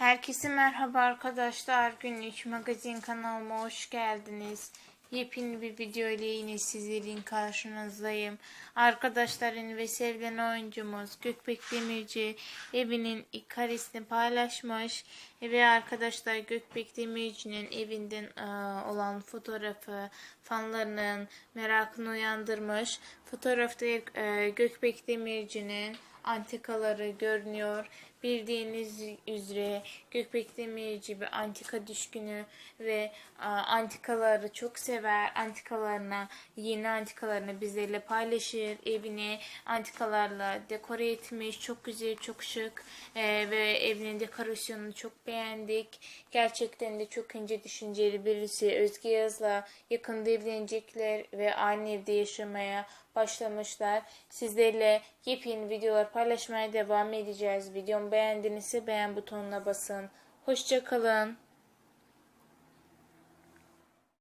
Herkese merhaba arkadaşlar. Günlük magazin kanalıma hoş geldiniz. Yepyeni bir video ile yine sizlerin karşınızdayım. Arkadaşların ve sevilen oyuncumuz Gökbek Demirci evinin ilk karesini paylaşmış. Ve arkadaşlar Gökbek Demirci'nin evinden e, olan fotoğrafı fanlarının merakını uyandırmış. Fotoğrafta e, Gökbek Demirci'nin antikaları görünüyor. Bildiğiniz üzere Gökbek Demirci bir antika düşkünü ve antikaları çok sever. Antikalarına, yeni antikalarını bizlerle paylaşır. Evini antikalarla dekore etmiş. Çok güzel, çok şık e, ve evinin dekorasyonunu çok beğendik. Gerçekten de çok ince düşünceli birisi. Özge Yaz'la yakında evlenecekler ve aynı evde yaşamaya başlamışlar. Sizlerle yepyeni videolar paylaşmaya devam edeceğiz. Videomu beğendinizse beğen butonuna basın. Hoşçakalın.